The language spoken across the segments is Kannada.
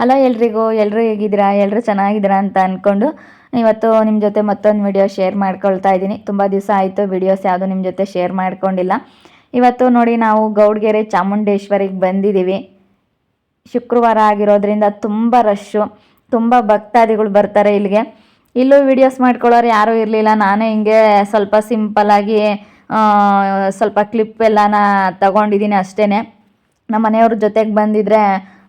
ಹಲೋ ಎಲ್ರಿಗೂ ಎಲ್ಲರೂ ಹೇಗಿದ್ದೀರಾ? ಎಲ್ಲರೂ ಚೆನ್ನಾಗಿದ್ದೀರಾ? ಅಂತ ಅಂದ್ಕೊಂಡು ಇವತ್ತು ನಿಮ್ಮ ಜೊತೆ ಮತ್ತೊಂದು ವಿಡಿಯೋ ಶೇರ್ ಮಾಡ್ಕೊಳ್ತಾ ಇದ್ದೀನಿ. ತುಂಬ ದಿವಸ ಆಯಿತು ವಿಡಿಯೋಸ್ ಯಾವುದು ನಿಮ್ಮ ಜೊತೆ ಶೇರ್ ಮಾಡ್ಕೊಂಡಿಲ್ಲ. ಇವತ್ತು ನೋಡಿ ನಾವು ಗೌಡ್ಗೆರೆ ಚಾಮುಂಡೇಶ್ವರಿಗೆ ಬಂದಿದ್ದೀವಿ. ಶುಕ್ರವಾರ ಆಗಿರೋದ್ರಿಂದ ತುಂಬ ರಶ್ಶು ತುಂಬ ಭಕ್ತಾದಿಗಳು ಬರ್ತಾರೆ ಇಲ್ಲಿಗೆ. ಇಲ್ಲೂ ವಿಡಿಯೋಸ್ ಮಾಡ್ಕೊಳ್ಳೋರು ಯಾರೂ ಇರಲಿಲ್ಲ. ನಾನೇ ಹಿಂಗೆ ಸ್ವಲ್ಪ ಸಿಂಪಲ್ಲಾಗಿ ಸ್ವಲ್ಪ ಕ್ಲಿಪ್ ಎಲ್ಲನ ತಗೊಂಡಿದ್ದೀನಿ ಅಷ್ಟೇ ನಮ್ಮ ಮನೆಯವ್ರ ಜೊತೆಗೆ ಬಂದಿದ್ರೆ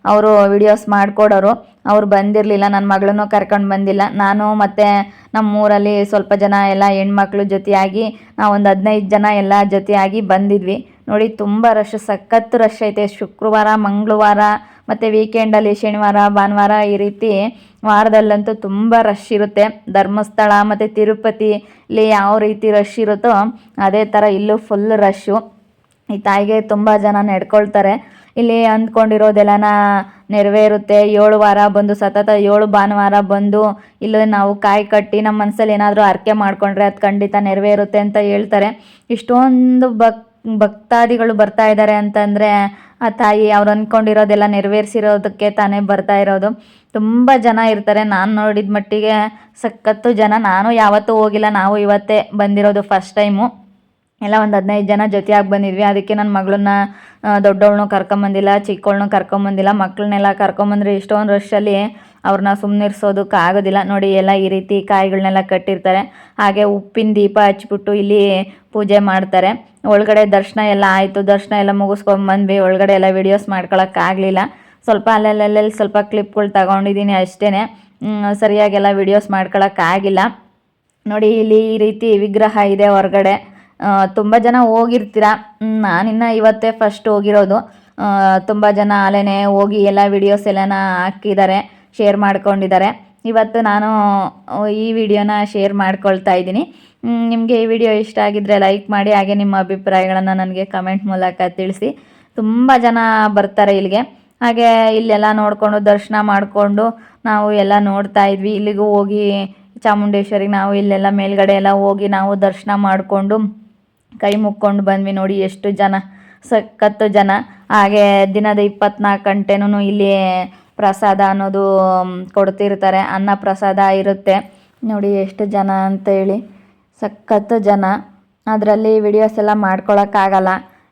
ಅವರು ವಿಡಿಯೋಸ್ ಮಾಡಿಕೊಡೋರು. ಅವ್ರು ಬಂದಿರಲಿಲ್ಲ ನನ್ನ ಮಗಳನ್ನೂ ಕರ್ಕೊಂಡು ಬಂದಿಲ್ಲ. ನಾನು ಮತ್ತು ನಮ್ಮೂರಲ್ಲಿ ಸ್ವಲ್ಪ ಜನ ಎಲ್ಲ ಹೆಣ್ಮಕ್ಳು ಜೊತೆಯಾಗಿ ಒಂದು ಹದಿನೈದು ಜನ ಎಲ್ಲ ಜೊತೆಯಾಗಿ ಬಂದಿದ್ವಿ. ನೋಡಿ, ತುಂಬ ರಶ್ ಸಖತ್ತು ರಶ್ ಐತೆ. ಶುಕ್ರವಾರ, ಮಂಗಳವಾರ, ಮತ್ತು ವೀಕೆಂಡಲ್ಲಿ ಶನಿವಾರ, ಭಾನುವಾರ ಈ ರೀತಿ ವಾರದಲ್ಲಂತೂ ತುಂಬ ರಶ್ ಇರುತ್ತೆ. ಧರ್ಮಸ್ಥಳ ಮತ್ತು ತಿರುಪತಿ ಇಲ್ಲಿ ಯಾವ ರೀತಿ ರಶ್ ಇರುತ್ತೋ, ಅದೇ ಥರ ಇಲ್ಲೂ ಫುಲ್ ರಶ್ಶು ಈ ತಾಯಿಗೆ ತುಂಬ ಜನ ನಡ್ಕೊಳ್ತಾರೆ. ಇಲ್ಲಿ ಅಂದ್ಕೊಂಡಿರೋದೆಲ್ಲನ ನೆರವೇರುತ್ತೆ. ಏಳು ವಾರ ಬಂದು, ಸತತ ಏಳು ಭಾನುವಾರ ಬಂದು ಇಲ್ಲಿ ನಾವು ಕಾಯಿ ಕಟ್ಟಿ ನಮ್ಮ ಮನಸ್ಸಲ್ಲಿ ಏನಾದರೂ ಅರ್ಕೆ ಮಾಡ್ಕೊಂಡ್ರೆ ಅದು ಖಂಡಿತ ನೆರವೇರುತ್ತೆ ಅಂತ ಹೇಳ್ತಾರೆ. ಇಷ್ಟೊಂದು ಭಕ್, ಭಕ್ತಾದಿಗಳು ಬರ್ತಾ ಇದ್ದಾರೆ ಅಂತಂದರೆ ಆ ತಾಯಿ ಅವ್ರು ಅಂದ್ಕೊಂಡಿರೋದೆಲ್ಲ ನೆರವೇರಿಸಿರೋದಕ್ಕೆ ತಾನೇ ಬರ್ತಾ ಇರೋದು. ತುಂಬ ಜನ ಇರ್ತಾರೆ. ನಾನು ನೋಡಿದ ಮಟ್ಟಿಗೆ ಸಖತ್ತು ಜನ. ನಾನು ಯಾವತ್ತೂ ಹೋಗಿಲ್ಲ. ನಾವು ಇವತ್ತೇ ಬಂದಿರೋದು ಫಸ್ಟ್ ಟೈಮು ಎಲ್ಲ ಒಂದು ಹದಿನೈದು ಜನ ಜೊತೆಯಾಗಿ ಬಂದಿದ್ವಿ. ಅದಕ್ಕೆ ನನ್ನ ಮಗಳನ್ನ ದೊಡ್ಡವಳನ್ನೂ ಕರ್ಕೊಂಬಂದಿಲ್ಲ ಚಿಕ್ಕವಳನ್ನೂ ಕರ್ಕೊಂಬಂದಿಲ್ಲ ಮಕ್ಕಳನ್ನೆಲ್ಲ ಕರ್ಕೊಂಬಂದ್ರೆ ಇಷ್ಟೊಂದು ರಶಲ್ಲಿ ಅವ್ರನ್ನ ಸುಮ್ಮನಿರ್ಸೋದಕ್ಕೆ ಆಗೋದಿಲ್ಲ. ನೋಡಿ ಎಲ್ಲ ಈ ರೀತಿ ಕಾಯಿಗಳನ್ನೆಲ್ಲ ಕಟ್ಟಿರ್ತಾರೆ. ಹಾಗೆ ಉಪ್ಪಿನ ದೀಪ ಹಚ್ಚಿಬಿಟ್ಟು ಇಲ್ಲಿ ಪೂಜೆ ಮಾಡ್ತಾರೆ. ಒಳಗಡೆ ದರ್ಶನ ಎಲ್ಲ ಆಯಿತು. ದರ್ಶನ ಎಲ್ಲ ಮುಗಿಸ್ಕೊಂಬಂದ್ವಿ ಒಳಗಡೆ ಎಲ್ಲ ವೀಡಿಯೋಸ್ ಮಾಡ್ಕೊಳಕ್ಕಾಗಲಿಲ್ಲ ಸ್ವಲ್ಪ ಅಲ್ಲಲ್ಲಲ್ಲಿ ಸ್ವಲ್ಪ ಕ್ಲಿಪ್ಗಳು ತಗೊಂಡಿದ್ದೀನಿ ಅಷ್ಟೇ ಸರಿಯಾಗೆಲ್ಲ ವೀಡಿಯೋಸ್ ಮಾಡ್ಕೊಳಕ್ಕಾಗಿಲ್ಲ ನೋಡಿ ಇಲ್ಲಿ ಈ ರೀತಿ ವಿಗ್ರಹ ಇದೆ ಹೊರಗಡೆ. ತುಂಬ ಜನ ಹೋಗಿರ್ತೀರ? ನಾನಿನ್ನು ಇವತ್ತೇ ಫಸ್ಟ್ ಹೋಗಿರೋದು. ತುಂಬ ಜನ ಅಲ್ಲೇ ಹೋಗಿ ಎಲ್ಲ ವಿಡಿಯೋಸ್ ಎಲ್ಲನ ಹಾಕಿದ್ದಾರೆ ಶೇರ್ ಮಾಡ್ಕೊಂಡಿದ್ದಾರೆ. ಇವತ್ತು ನಾನು ಈ ವಿಡಿಯೋನ ಶೇರ್ ಮಾಡ್ಕೊಳ್ತಾ ಇದ್ದೀನಿ. ನಿಮಗೆ ಈ ವಿಡಿಯೋ ಇಷ್ಟ ಆಗಿದ್ದರೆ ಲೈಕ್ ಮಾಡಿ, ಹಾಗೆ ನಿಮ್ಮ ಅಭಿಪ್ರಾಯಗಳನ್ನು ನನಗೆ ಕಮೆಂಟ್ ಮೂಲಕ ತಿಳಿಸಿ. ತುಂಬ ಜನ ಬರ್ತಾರೆ ಇಲ್ಲಿಗೆ. ಹಾಗೆ ಇಲ್ಲೆಲ್ಲ ನೋಡಿಕೊಂಡು, ದರ್ಶನ ಮಾಡಿಕೊಂಡು ನಾವು ಎಲ್ಲ ನೋಡ್ತಾ ಇದ್ವಿ. ಇಲ್ಲಿಗೂ ಹೋಗಿ ಚಾಮುಂಡೇಶ್ವರಿಗೆ ನಾವು ಇಲ್ಲೆಲ್ಲ ಮೇಲ್ಗಡೆ ಎಲ್ಲ ಹೋಗಿ ನಾವು ದರ್ಶನ ಮಾಡಿಕೊಂಡು ಕೈ ಮುಕ್ಕೊಂಡು ಬಂದ್ವಿ ನೋಡಿ ಎಷ್ಟು ಜನ, ಸಖತ್ತು ಜನ. ಹಾಗೆ ದಿನದ ಇಪ್ಪತ್ನಾಲ್ಕು ಗಂಟೆನೂ ಇಲ್ಲಿ ಪ್ರಸಾದ ಅನ್ನೋದು ಕೊಡ್ತಿರ್ತಾರೆ. ಅನ್ನ ಪ್ರಸಾದ ಇರುತ್ತೆ. ನೋಡಿ ಎಷ್ಟು ಜನ ಅಂತೇಳಿ ಸಖತ್ತು ಜನ. ಅದರಲ್ಲಿ ವಿಡಿಯೋಸ್ ಎಲ್ಲ ಮಾಡ್ಕೊಳಕ್ಕಾಗಲ್ಲ.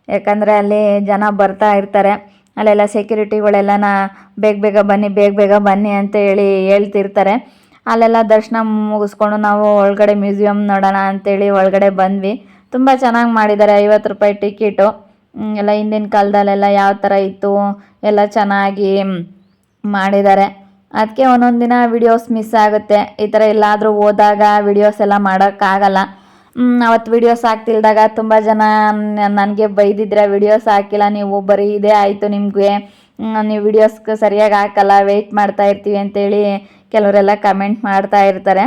ಯಾಕಂದರೆ ಅಲ್ಲಿ ಜನ ಬರ್ತಾ ಇರ್ತಾರೆ. ಅಲ್ಲೆಲ್ಲ ಸೆಕ್ಯೂರಿಟಿಗಳೆಲ್ಲನ ಬೇಗ ಬೇಗ ಬನ್ನಿ, ಬೇಗ ಬೇಗ ಬನ್ನಿ ಅಂತ ಹೇಳಿ ಹೇಳ್ತಿರ್ತಾರೆ. ಅಲ್ಲೆಲ್ಲ ದರ್ಶನ ಮುಗಿಸ್ಕೊಂಡು ನಾವು ಒಳಗಡೆ ಮ್ಯೂಸಿಯಮ್ ನೋಡೋಣ ಅಂತೇಳಿ ಒಳಗಡೆ ಬಂದ್ವಿ. ತುಂಬ ಚೆನ್ನಾಗಿ ಮಾಡಿದ್ದಾರೆ ಐವತ್ತು ರೂಪಾಯಿ ಟಿಕೆಟು ಎಲ್ಲ ಹಿಂದಿನ ಕಾಲದಲ್ಲೆಲ್ಲ ಯಾವ ಥರ ಇತ್ತು, ಎಲ್ಲ ಚೆನ್ನಾಗಿ ಮಾಡಿದ್ದಾರೆ ಅದಕ್ಕೆ ಒಂದೊಂದು ದಿನ ವಿಡಿಯೋಸ್ ಮಿಸ್ ಆಗುತ್ತೆ. ಈ ಥರ ಎಲ್ಲಾದರೂ ಹೋದಾಗ ವಿಡಿಯೋಸ್ ಎಲ್ಲ ಮಾಡೋಕ್ಕಾಗಲ್ಲ. ಅವತ್ತು ವಿಡಿಯೋಸ್ ಹಾಕ್ತಿಲ್ದಾಗ ತುಂಬ ಜನ ನನಗೆ ಬೈದಿದ್ರೆ ವಿಡಿಯೋಸ್ ಹಾಕಿಲ್ಲ, ನೀವು ಬರೀ ಇದೇ ಆಯಿತು ನಿಮಗೆ. ನೀವು ವಿಡಿಯೋಸ್ಗೆ ಸರಿಯಾಗಿ ಹಾಕಲ್ಲ ವೆಯ್ಟ್ ಮಾಡ್ತಾ ಇರ್ತೀವಿ ಅಂತೇಳಿ ಕೆಲವರೆಲ್ಲ ಕಮೆಂಟ್ ಮಾಡ್ತಾ ಇರ್ತಾರೆ.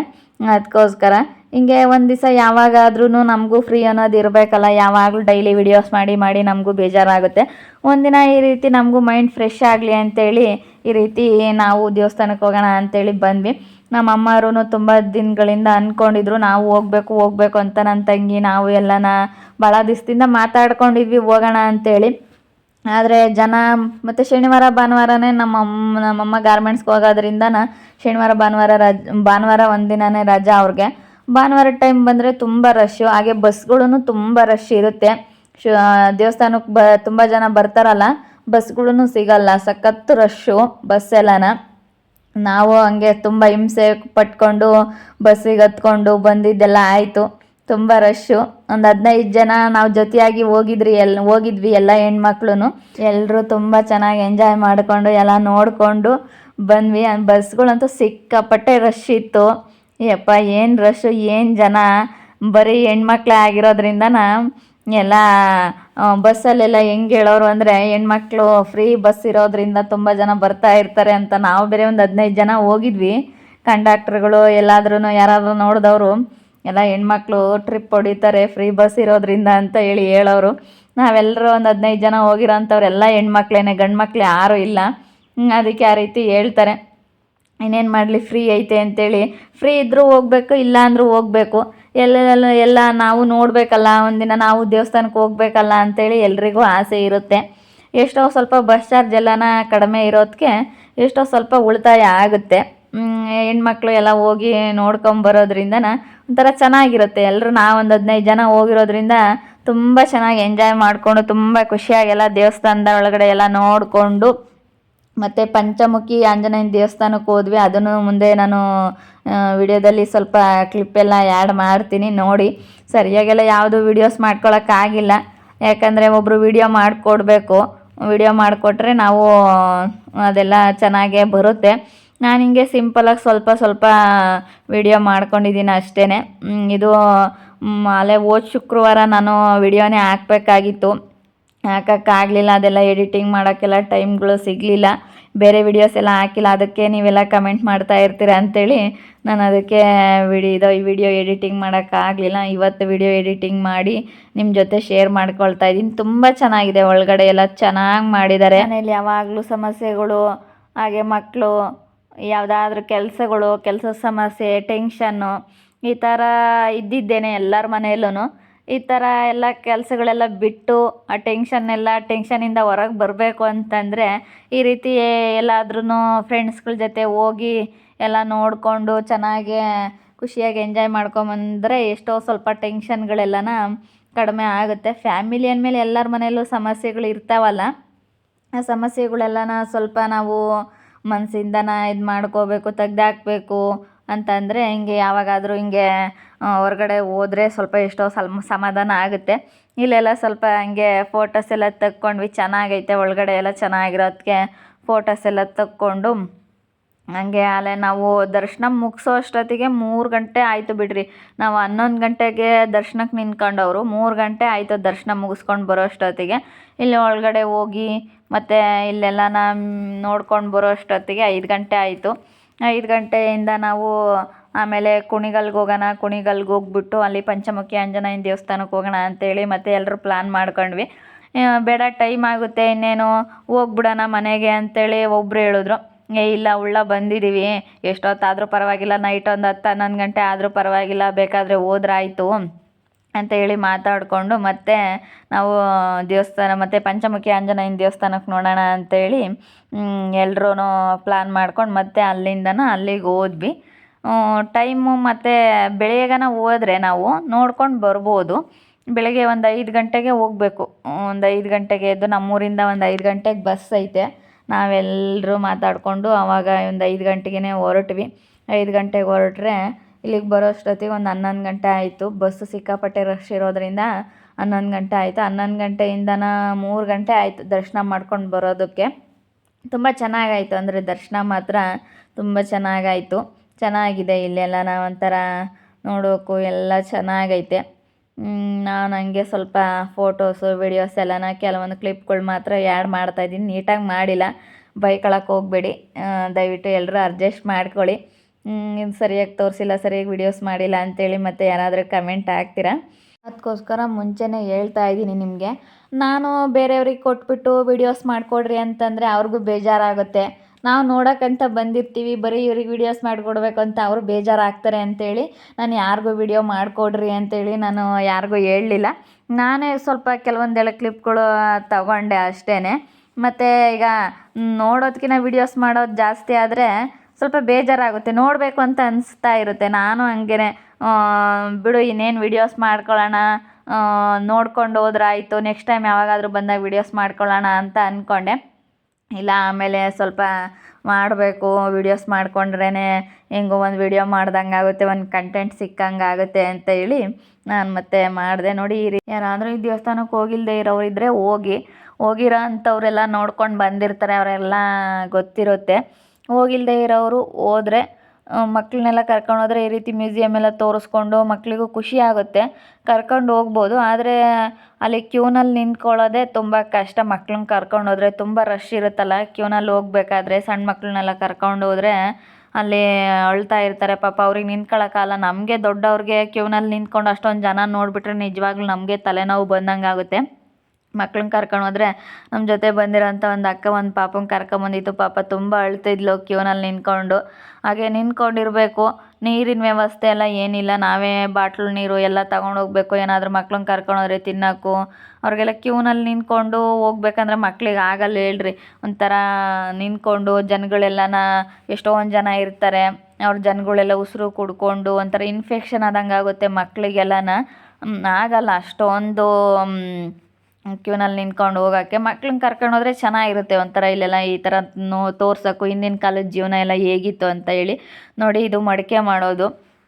ಅದಕ್ಕೋಸ್ಕರ ಹಿಂಗೆ ಒಂದು ದಿವಸ ಯಾವಾಗಾದ್ರೂ ನಮಗೂ ಫ್ರೀ ಅನ್ನೋದು ಇರಬೇಕಲ್ಲ, ಯಾವಾಗಲೂ ಡೈಲಿ ವಿಡಿಯೋಸ್ ಮಾಡಿ ಮಾಡಿ ನಮಗೂ ಬೇಜಾರಾಗುತ್ತೆ. ಒಂದಿನ ಈ ರೀತಿ ನಮಗೂ ಮೈಂಡ್ ಫ್ರೆಶ್ ಆಗಲಿ ಅಂತೇಳಿ ಈ ರೀತಿ ನಾವು ದೇವಸ್ಥಾನಕ್ಕೆ ಹೋಗೋಣ ಅಂತೇಳಿ ಬಂದ್ವಿ. ನಮ್ಮ ಅಮ್ಮರೂ ತುಂಬ ದಿನಗಳಿಂದ ಅಂದ್ಕೊಂಡಿದ್ರು ನಾವು ಹೋಗ್ಬೇಕು ಹೋಗ್ಬೇಕು ಅಂತ ನನ್ನ ತಂಗಿ, ನಾವು ಎಲ್ಲನ ಭಾಳ ದಿವಸದಿಂದ ಮಾತಾಡ್ಕೊಂಡಿದ್ವಿ, ಹೋಗೋಣ ಅಂತೇಳಿ. ಆದರೆ ಜನ ಮತ್ತು ಶನಿವಾರ, ಭಾನುವಾರನೇ ನಮ್ಮ ಅಮ್ಮ ನಮ್ಮಮ್ಮ ಗಾರ್ಮೆಂಟ್ಸ್ಗೆ ಹೋಗೋದ್ರಿಂದ ಶನಿವಾರ, ಭಾನುವಾರ ರಜ, ಭಾನುವಾರ ಒಂದಿನನೇ ರಜಾ ಅವ್ರಿಗೆ. ಭಾನುವಾರ ಟೈಮ್ ಬಂದರೆ ತುಂಬ ರಶ್ಶು ಹಾಗೆ ಬಸ್ಗಳೂ ತುಂಬ ರಶ್ ಇರುತ್ತೆ. ಶ ದೇವಸ್ಥಾನಕ್ಕೆ ಬ, ತುಂಬ ಜನ ಬರ್ತಾರಲ್ಲ ಬಸ್ಗಳೂ ಸಿಗಲ್ಲ. ಸಖತ್ತು ರಶ್ಶು ಬಸ್ ಎಲ್ಲನ. ನಾವು ಹಂಗೆ ತುಂಬ ಹಿಂಸೆ ಪಟ್ಕೊಂಡು ಬಸ್ಸಿಗೆ ಹತ್ಕೊಂಡು ಬಂದಿದ್ದೆಲ್ಲ ಆಯಿತು. ತುಂಬ ರಶ್ಶು ಒಂದು ಹದಿನೈದು ಜನ ನಾವು ಜೊತೆಯಾಗಿ ಹೋಗಿದ್ರಿ ಎಲ್, ಹೋಗಿದ್ವಿ ಎಲ್ಲ ಹೆಣ್ಮಕ್ಳು ಎಲ್ಲರೂ ತುಂಬ ಚೆನ್ನಾಗಿ ಎಂಜಾಯ್ ಮಾಡಿಕೊಂಡು ಎಲ್ಲ ನೋಡಿಕೊಂಡು ಬಂದ್ವಿ. ಬಸ್ಗಳಂತೂ ಸಿಕ್ಕಾಪಟ್ಟೆ ರಶ್ ಇತ್ತು. ಯಪ್ಪ ಏನು ರಶ್ಶು ಏನು ಜನ? ಬರೀ ಹೆಣ್ಮಕ್ಳೇ ಆಗಿರೋದ್ರಿಂದನ ಎಲ್ಲ ಬಸ್ಸಲ್ಲೆಲ್ಲ ಹೆಂಗೆ ಹೇಳೋರು ಅಂದರೆ ಹೆಣ್ಮಕ್ಳು ಫ್ರೀ ಬಸ್ ಇರೋದ್ರಿಂದ ತುಂಬ ಜನ ಬರ್ತಾ ಇರ್ತಾರೆ ಅಂತ ನಾವು ಬೇರೆ ಒಂದು ಹದಿನೈದು ಜನ ಹೋಗಿದ್ವಿ. ಕಂಡಕ್ಟ್ರುಗಳು ಎಲ್ಲಾದ್ರೂ ಯಾರಾದರೂ ನೋಡಿದವರು, ಎಲ್ಲ ಹೆಣ್ಮಕ್ಳು ಟ್ರಿಪ್ ಹೊಡಿತಾರೆ ಫ್ರೀ ಬಸ್ ಇರೋದ್ರಿಂದ ಅಂತ ಹೇಳಿ ಹೇಳೋರು. ನಾವೆಲ್ಲರೂ ಒಂದು ಹದಿನೈದು ಜನ ಹೋಗಿರೋ ಅಂಥವ್ರೆಲ್ಲ ಹೆಣ್ಮಕ್ಳೇನೆ ಗಂಡು ಮಕ್ಳು ಯಾರೂ ಇಲ್ಲ. ಅದಕ್ಕೆ ಆ ರೀತಿ ಹೇಳ್ತಾರೆ. ಇನ್ನೇನು ಮಾಡಲಿ ಫ್ರೀ ಐತೆ ಅಂತೇಳಿ. ಫ್ರೀ ಇದ್ದರೂ ಹೋಗ್ಬೇಕು, ಇಲ್ಲ ಅಂದರೂ ಹೋಗ್ಬೇಕು. ಎಲ್ಲ ಎಲ್ಲ ನಾವು ನೋಡಬೇಕಲ್ಲ, ಒಂದಿನ ನಾವು ದೇವಸ್ಥಾನಕ್ಕೆ ಹೋಗ್ಬೇಕಲ್ಲ ಅಂತೇಳಿ ಎಲ್ರಿಗೂ ಆಸೆ ಇರುತ್ತೆ. ಎಷ್ಟೋ ಸ್ವಲ್ಪ ಬಸ್ ಚಾರ್ಜ್ ಎಲ್ಲನ ಕಡಿಮೆ ಇರೋದಕ್ಕೆ ಎಷ್ಟೋ ಸ್ವಲ್ಪ ಉಳಿತಾಯ ಆಗುತ್ತೆ. ಹೆಣ್ಮಕ್ಳು ಎಲ್ಲ ಹೋಗಿ ನೋಡ್ಕೊಂಬರೋದ್ರಿಂದ ಒಂಥರ ಚೆನ್ನಾಗಿರುತ್ತೆ. ಎಲ್ಲರೂ ನಾವು ಒಂದು ಹದಿನೈದು ಜನ ಹೋಗಿರೋದ್ರಿಂದ ತುಂಬ ಚೆನ್ನಾಗಿ ಎಂಜಾಯ್ ಮಾಡಿಕೊಂಡು, ತುಂಬ ಖುಷಿಯಾಗೆಲ್ಲ ದೇವಸ್ಥಾನದ ಒಳಗಡೆ ಎಲ್ಲ ನೋಡಿಕೊಂಡು ಮತ್ತು ಪಂಚಮುಖಿ ಆಂಜನೇಯನ ದೇವಸ್ಥಾನಕ್ಕೆ ಹೋದ್ವಿ. ಅದನ್ನು ಮುಂದೆ ನಾನು ವಿಡಿಯೋದಲ್ಲಿ ಸ್ವಲ್ಪ ಕ್ಲಿಪ್ಪೆಲ್ಲ ಆ್ಯಡ್ ಮಾಡ್ತೀನಿ, ನೋಡಿ. ಸರಿಯಾಗೆಲ್ಲ ಯಾವುದು ವೀಡಿಯೋಸ್ ಮಾಡ್ಕೊಳಕ್ಕಾಗಿಲ್ಲ ಯಾಕಂದರೆ ಒಬ್ಬರು ವಿಡಿಯೋ ಮಾಡಿಕೊಡ್ಬೇಕು. ವಿಡಿಯೋ ಮಾಡಿಕೊಟ್ರೆ ನಾವು, ಅದೆಲ್ಲ ಚೆನ್ನಾಗೇ ಬರುತ್ತೆ. ನಾನು ಹಿಂಗೆ ಸಿಂಪಲಾಗಿ ಸ್ವಲ್ಪ ಸ್ವಲ್ಪ ವಿಡಿಯೋ ಮಾಡ್ಕೊಂಡಿದ್ದೀನಿ ಅಷ್ಟೇ ಇದು ಅಲ್ಲೇ ಹೋದ ಶುಕ್ರವಾರ ನಾನು ವಿಡಿಯೋನೇ ಹಾಕ್ಬೇಕಾಗಿತ್ತು. ಹಾಕೋಕ್ಕಾಗಲಿಲ್ಲ ಅದೆಲ್ಲ ಎಡಿಟಿಂಗ್ ಮಾಡೋಕ್ಕೆಲ್ಲ ಟೈಮ್ಗಳು ಸಿಗಲಿಲ್ಲ. ಬೇರೆ ವಿಡಿಯೋಸ್ ಎಲ್ಲ ಹಾಕಿಲ್ಲ, ಅದಕ್ಕೆ ನೀವೆಲ್ಲ ಕಮೆಂಟ್ ಮಾಡ್ತಾ ಇರ್ತೀರ ಅಂಥೇಳಿ ನಾನು ಅದಕ್ಕೆ ವಿಡಿ, ಇದು ವಿಡಿಯೋ ಎಡಿಟಿಂಗ್ ಮಾಡೋಕ್ಕಾಗಲಿಲ್ಲ ಇವತ್ತು ವಿಡಿಯೋ ಎಡಿಟಿಂಗ್ ಮಾಡಿ ನಿಮ್ಮ ಜೊತೆ ಶೇರ್ ಮಾಡ್ಕೊಳ್ತಾ ಇದ್ದೀನಿ. ತುಂಬ ಚೆನ್ನಾಗಿದೆ, ಒಳಗಡೆ ಎಲ್ಲ ಚೆನ್ನಾಗಿ ಮಾಡಿದ್ದಾರೆ. ಮನೇಲಿ ಯಾವಾಗಲೂ ಸಮಸ್ಯೆಗಳು, ಹಾಗೆ ಮಕ್ಕಳು, ಯಾವುದಾದ್ರೂ ಕೆಲಸಗಳು, ಕೆಲಸದ ಸಮಸ್ಯೆ ಟೆನ್ಷನ್ನು ಈ ಥರ ಇದ್ದಿದ್ದೇನೆ ಎಲ್ಲರ ಮನೆಯಲ್ಲೂ ಈ ಥರ ಎಲ್ಲ ಕೆಲಸಗಳೆಲ್ಲ ಬಿಟ್ಟು, ಆ ಟೆನ್ಷನ್ನೆಲ್ಲ ಟೆನ್ಷನಿಂದ ಹೊರಗೆ ಬರಬೇಕು ಅಂತಂದರೆ ಈ ರೀತಿ ಎಲ್ಲಾದ್ರೂ ಫ್ರೆಂಡ್ಸ್ಗಳ ಜೊತೆ ಹೋಗಿ ಎಲ್ಲ ನೋಡಿಕೊಂಡು ಚೆನ್ನಾಗಿ ಖುಷಿಯಾಗಿ ಎಂಜಾಯ್ ಮಾಡ್ಕೊಂಬಂದರೆ ಎಷ್ಟೋ ಸ್ವಲ್ಪ ಟೆನ್ಷನ್ಗಳೆಲ್ಲನ ಕಡಿಮೆ ಆಗುತ್ತೆ. ಫ್ಯಾಮಿಲಿ ಅಂದಮೇಲೆ ಎಲ್ಲರ ಮನೆಯಲ್ಲೂ ಸಮಸ್ಯೆಗಳು ಇರ್ತಾವಲ್ಲ, ಆ ಸಮಸ್ಯೆಗಳೆಲ್ಲನ ಸ್ವಲ್ಪ ನಾವು ಮನಸ್ಸಿಂದನ ಇದು ಮಾಡ್ಕೋಬೇಕು ತೆಗ್ದಾಕ್ಬೇಕು ಅಂತಂದರೆ ಹಿಂಗೆ ಯಾವಾಗಾದರೂ ಹಿಂಗೆ ಹೊರ್ಗಡೆ ಹೋದ್ರೆ ಸ್ವಲ್ಪ ಎಷ್ಟೋ ಸಮ ಸಮಾಧಾನ ಆಗುತ್ತೆ. ಇಲ್ಲೆಲ್ಲ ಸ್ವಲ್ಪ ಹಂಗೆ ಫೋಟೋಸ್ ಎಲ್ಲ ತಕ್ಕೊಂಡ್ವಿ, ಚೆನ್ನಾಗೈತೆ ಒಳಗಡೆ ಎಲ್ಲ ಚೆನ್ನಾಗಿರೋದಕ್ಕೆ ಫೋಟೋಸ್ ಎಲ್ಲ ತಕ್ಕೊಂಡು. ಹಂಗೆ ಅಲ್ಲೇ ನಾವು ದರ್ಶನ ಮುಗಿಸೋ ಅಷ್ಟೊತ್ತಿಗೆ ಮೂರು ಗಂಟೆ ಆಯಿತು ಬಿಡ್ರಿ. ನಾವು ಹನ್ನೊಂದು ಗಂಟೆಗೆ ದರ್ಶನಕ್ಕೆ ನಿಂತ್ಕೊಂಡವರು. ಮೂರು ಗಂಟೆ ಆಯಿತು ದರ್ಶನ ಮುಗಿಸ್ಕೊಂಡು ಬರೋ ಅಷ್ಟೊತ್ತಿಗೆ ಇಲ್ಲಿ ಒಳಗಡೆ ಹೋಗಿ ಮತ್ತು ಇಲ್ಲೆಲ್ಲ ನೋಡ್ಕೊಂಡು ಬರೋ ಅಷ್ಟೊತ್ತಿಗೆ ಐದು ಗಂಟೆ ಆಯಿತು. ಐದು ಗಂಟೆಯಿಂದ ನಾವು ಆಮೇಲೆ ಕುಣಿಗಲ್ಗೆ ಹೋಗೋಣ, ಕುಣಿಗಲ್ಗೆ ಹೋಗ್ಬಿಟ್ಟು ಅಲ್ಲಿ ಪಂಚಮುಖಿ ಆಂಜನೇಯನ ದೇವಸ್ಥಾನಕ್ಕೆ ಹೋಗೋಣ ಅಂತೇಳಿ ಮತ್ತೆ ಎಲ್ಲರೂ ಪ್ಲ್ಯಾನ್ ಮಾಡ್ಕೊಂಡ್ವಿ. ಬೇಡ ಟೈಮ್ ಆಗುತ್ತೆ, ಇನ್ನೇನು ಹೋಗ್ಬಿಡೋಣ ಮನೆಗೆ ಅಂತೇಳಿ ಒಬ್ಬರು ಹೇಳಿದ್ರು. ಏ, ಇಲ್ಲ, ಉಳ್ಳ ಬಂದಿದ್ದೀವಿ ಎಷ್ಟೊತ್ತಾದರೂ ಪರವಾಗಿಲ್ಲ ನೈಟ್ ಒಂದು ಹತ್ತು ಹನ್ನೊಂದು ಗಂಟೆ ಆದರೂ ಪರವಾಗಿಲ್ಲ, ಬೇಕಾದರೆ ಹೋದ್ರಾಯ್ತು ಅಂತ ಹೇಳಿ ಮಾತಾಡಿಕೊಂಡು ಮತ್ತೆ ನಾವು ದೇವಸ್ಥಾನ ಮತ್ತು ಪಂಚಮುಖಿ ಆಂಜನೇಯನ ದೇವಸ್ಥಾನಕ್ಕೆ ನೋಡೋಣ ಅಂತೇಳಿ ಎಲ್ಲರೂ ಪ್ಲ್ಯಾನ್ ಮಾಡ್ಕೊಂಡು ಮತ್ತೆ ಅಲ್ಲಿಂದನ ಅಲ್ಲಿಗೆ ಹೋದ್ವಿ. ಟೈಮು ಮತ್ತು ಬೆಳಗ್ಗೆನ ಹೋದ್ರೆ ನಾವು ನೋಡ್ಕೊಂಡು ಬರ್ಬೋದು. ಬೆಳಗ್ಗೆ ಒಂದು ಐದು ಗಂಟೆಗೆ ಹೋಗ್ಬೇಕು. ಒಂದು ಐದು ಗಂಟೆಗೆ ಎದ್ದು ನಮ್ಮೂರಿಂದ ಒಂದು ಐದು ಗಂಟೆಗೆ ಬಸ್ ಐತೆ. ನಾವೆಲ್ಲರೂ ಮಾತಾಡಿಕೊಂಡು ಆವಾಗ ಒಂದು ಐದು ಗಂಟೆಗೇ ಹೊರಟ್ವಿ. ಐದು ಗಂಟೆಗೆ ಹೊರಟ್ರೆ ಇಲ್ಲಿಗೆ ಬರೋ ಅಷ್ಟೊತ್ತಿಗೆ ಒಂದು ಹನ್ನೊಂದು ಗಂಟೆ ಆಯಿತು. ಬಸ್ಸು ಸಿಕ್ಕಾಪಟ್ಟೆ ರಶ್ ಇರೋದ್ರಿಂದ ಹನ್ನೊಂದು ಗಂಟೆ ಆಯಿತು. ಹನ್ನೊಂದು ಗಂಟೆಯಿಂದನ ಮೂರು ಗಂಟೆ ಆಯಿತು ದರ್ಶನ ಮಾಡ್ಕೊಂಡು ಬರೋದಕ್ಕೆ. ತುಂಬ ಚೆನ್ನಾಗಾಯಿತು ಅಂದರೆ ದರ್ಶನ ಮಾತ್ರ ತುಂಬ ಚೆನ್ನಾಗಾಯಿತು. ಚೆನ್ನಾಗಿದೆ, ಇಲ್ಲೆಲ್ಲ ಒಂಥರ ನೋಡೋಕ್ಕೂ ಎಲ್ಲ ಚೆನ್ನಾಗೈತೆ. ನಾನು ಹಂಗೆ ಸ್ವಲ್ಪ ಫೋಟೋಸು ವಿಡಿಯೋಸ್ ಎಲ್ಲನ ಕೆಲವೊಂದು ಕ್ಲಿಪ್ಗಳು ಮಾತ್ರ ಆ್ಯಡ್ ಮಾಡ್ತಾಯಿದ್ದೀನಿ ನೀಟಾಗಿ ಮಾಡಿಲ್ಲ ಬೈಕೊಳಕ್ಕೆ ಹೋಗಬೇಡಿ. ದಯವಿಟ್ಟು ಎಲ್ಲರೂ ಅಡ್ಜಸ್ಟ್ ಮಾಡ್ಕೊಳ್ಳಿ. ಇದು ಸರಿಯಾಗಿ ತೋರಿಸಿಲ್ಲ, ಸರಿಯಾಗಿ ವಿಡಿಯೋಸ್ ಮಾಡಿಲ್ಲ ಅಂಥೇಳಿ ಮತ್ತೆ ಯಾರಾದರೂ ಕಮೆಂಟ್ ಹಾಕ್ತೀರಾ? ಅದಕ್ಕೋಸ್ಕರ ಮುಂಚೆನೇ ಹೇಳ್ತಾ ಇದ್ದೀನಿ ನಿಮಗೆ. ನಾನು ಬೇರೆಯವ್ರಿಗೆ ಕೊಟ್ಬಿಟ್ಟು ವಿಡಿಯೋಸ್ ಮಾಡಿಕೊಡ್ರಿ ಅಂತಂದರೆ ಅವ್ರಿಗೂ ಬೇಜಾರಾಗುತ್ತೆ. ನಾವು ನೋಡೋಕ್ಕಂತ ಬಂದಿರ್ತೀವಿ, ಬರೀ ಇವ್ರಿಗೆ ವಿಡಿಯೋಸ್ ಮಾಡಿಕೊಡ್ಬೇಕು ಅಂತ ಅವರು ಬೇಜಾರಾಗ್ತಾರೆ ಅಂತೇಳಿ ನಾನು ಯಾರಿಗೂ ವಿಡಿಯೋ ಮಾಡಿಕೊಡ್ರಿ ಅಂತೇಳಿ ನಾನು ಯಾರಿಗೂ ಹೇಳಲಿಲ್ಲ. ನಾನೇ ಸ್ವಲ್ಪ ಕೆಲವೊಂದೆಲ್ಲ ಕ್ಲಿಪ್ಗಳು ತಗೊಂಡೆ ಅಷ್ಟೇ ಮತ್ತು ಈಗ ನೋಡೋದಕ್ಕಿಂತ ವಿಡಿಯೋಸ್ ಮಾಡೋದು ಜಾಸ್ತಿ ಆದರೆ ಸ್ವಲ್ಪ ಬೇಜಾರಾಗುತ್ತೆ. ನೋಡಬೇಕು ಅಂತ ಅನಿಸ್ತಾ ಇರುತ್ತೆ. ನಾನು ಹಂಗೆ ಬಿಡು ಇನ್ನೇನು ವಿಡಿಯೋಸ್ ಮಾಡ್ಕೊಳ್ಳೋಣ ನೋಡ್ಕೊಂಡು ಹೋದ್ರೆ ಆಯಿತು ನೆಕ್ಸ್ಟ್ ಟೈಮ್ ಯಾವಾಗಾದರೂ ಬಂದಾಗ ವಿಡಿಯೋಸ್ ಮಾಡ್ಕೊಳ್ಳೋಣ ಅಂತ ಅಂದ್ಕೊಂಡೆ ಇಲ್ಲ, ಆಮೇಲೆ ಸ್ವಲ್ಪ ಮಾಡಬೇಕು. ವೀಡಿಯೋಸ್ ಮಾಡಿಕೊಂಡ್ರೇ ಹೆಂಗೋ ಒಂದು ವಿಡಿಯೋ ಮಾಡ್ದಂಗೆ ಆಗುತ್ತೆ, ಒಂದು ಕಂಟೆಂಟ್ ಸಿಕ್ಕಂಗೆ ಆಗುತ್ತೆ ಅಂತ ಹೇಳಿ ನಾನು ಮತ್ತೆ ಮಾಡಿದೆ ನೋಡಿ ಈ ರೀ ಯಾರಾದರೂ ಈ ದೇವಸ್ಥಾನಕ್ಕೆ ಹೋಗಿಲ್ಲದೆ ಇರೋರು ಇದ್ದರೆ ಹೋಗಿ. ಹೋಗಿರೋ ಅಂಥವರೆಲ್ಲ ನೋಡ್ಕೊಂಡು ಬಂದಿರ್ತಾರೆ, ಅವರೆಲ್ಲ ಗೊತ್ತಿರುತ್ತೆ. ಹೋಗಿಲ್ಲದೆ ಇರೋರು ಹೋದ್ರೆ ಮಕ್ಕಳನ್ನೆಲ್ಲ ಕರ್ಕೊಂಡು ಹೋದರೆ ಈ ರೀತಿ ಮ್ಯೂಸಿಯಮ್ ಎಲ್ಲ ತೋರಿಸ್ಕೊಂಡು ಮಕ್ಕಳಿಗೂ ಖುಷಿ ಆಗುತ್ತೆ. ಕರ್ಕೊಂಡು ಹೋಗ್ಬೋದು. ಆದರೆ ಅಲ್ಲಿ ಕ್ಯೂನಲ್ಲಿ ನಿಂತ್ಕೊಳ್ಳೋದೇ ತುಂಬ ಕಷ್ಟ. ಮಕ್ಳನ್ನ ಕರ್ಕೊಂಡು ಹೋದರೆ ತುಂಬ ರಶ್ ಇರುತ್ತಲ್ಲ. ಕ್ಯೂನಲ್ಲಿ ಹೋಗ್ಬೇಕಾದ್ರೆ ಸಣ್ಣ ಮಕ್ಕಳನ್ನೆಲ್ಲ ಕರ್ಕೊಂಡು ಹೋದರೆ ಅಲ್ಲಿ ಅಳ್ತಾ ಇರ್ತಾರೆ. ಪಾಪ ಅವ್ರಿಗೆ ನಿಂತ್ಕೊಳ್ಳೋಕ್ಕಾಗಲ್ಲ ನಮಗೆ ದೊಡ್ಡವ್ರಿಗೆ ಕ್ಯೂನಲ್ಲಿ ನಿಂತ್ಕೊಂಡು ಅಷ್ಟೊಂದು ಜನ ನೋಡಿಬಿಟ್ರೆ ನಿಜವಾಗ್ಲೂ ನಮಗೆ ತಲೆನೋವು ಬಂದಂಗೆ ಆಗುತ್ತೆ ಮಕ್ಳನ್ನ ಕರ್ಕೊಂಡು ಹೋದ್ರೆ ನಮ್ಮ ಜೊತೆ ಬಂದಿರೋಂಥ ಒಂದು ಅಕ್ಕ ಒಂದು ಪಾಪನ ಕರ್ಕೊಂಬಂದಿತ್ತು ಪಾಪ ತುಂಬ ಅಳ್ತಿದ್ಲು ಕ್ಯೂನಲ್ಲಿ ನಿಂತ್ಕೊಂಡು. ಹಾಗೆ ನಿಂತ್ಕೊಂಡಿರಬೇಕು. ನೀರಿನ ವ್ಯವಸ್ಥೆ ಎಲ್ಲ ಏನಿಲ್ಲ. ನಾವೇ ಬಾಟ್ಲು ನೀರು ಎಲ್ಲ ತಗೊಂಡು ಹೋಗ್ಬೇಕು. ಏನಾದರೂ ಮಕ್ಳನ್ನ ಕರ್ಕೊಂಡು ಹೋದ್ರೆ ತಿನ್ನೋಕ್ಕೂ. ಅವ್ರಿಗೆಲ್ಲ ಕ್ಯೂನಲ್ಲಿ ನಿಂತ್ಕೊಂಡು ಹೋಗ್ಬೇಕಂದ್ರೆ ಮಕ್ಳಿಗೆ ಆಗಲ್ಲ ಹೇಳ್ರಿ. ಒಂಥರ ನಿಂತ್ಕೊಂಡು ಜನಗಳೆಲ್ಲನ ಎಷ್ಟೊಂದು ಜನ ಇರ್ತಾರೆ. ಅವ್ರ ಜನಗಳೆಲ್ಲ ಉಸಿರು ಕುಡ್ಕೊಂಡು ಒಂಥರ ಇನ್ಫೆಕ್ಷನ್ ಆದಂಗೆ ಆಗುತ್ತೆ ಮಕ್ಳಿಗೆಲ್ಲನ. ಹ್ಮ್, ಆಗಲ್ಲ. ಅಷ್ಟೊಂದು ಕ್ಯೂನಲ್ಲಿ ನಿಂತ್ಕೊಂಡು ಹೋಗೋಕ್ಕೆ, ಮಕ್ಳನ್ನ ಕರ್ಕೊಂಡು ಹೋದ್ರೆ ಚೆನ್ನಾಗಿರುತ್ತೆ ಒಂಥರ ಇಲ್ಲೆಲ್ಲ ಈ ಥರ ನೋ, ತೋರ್ಸೋಕ್ಕೂ ಹಿಂದಿನ ಕಾಲದ ಜೀವನ ಎಲ್ಲ ಹೇಗಿತ್ತು ಅಂತ ಹೇಳಿ ನೋಡಿ, ಇದು ಮಡಿಕೆ ಮಾಡೋದು.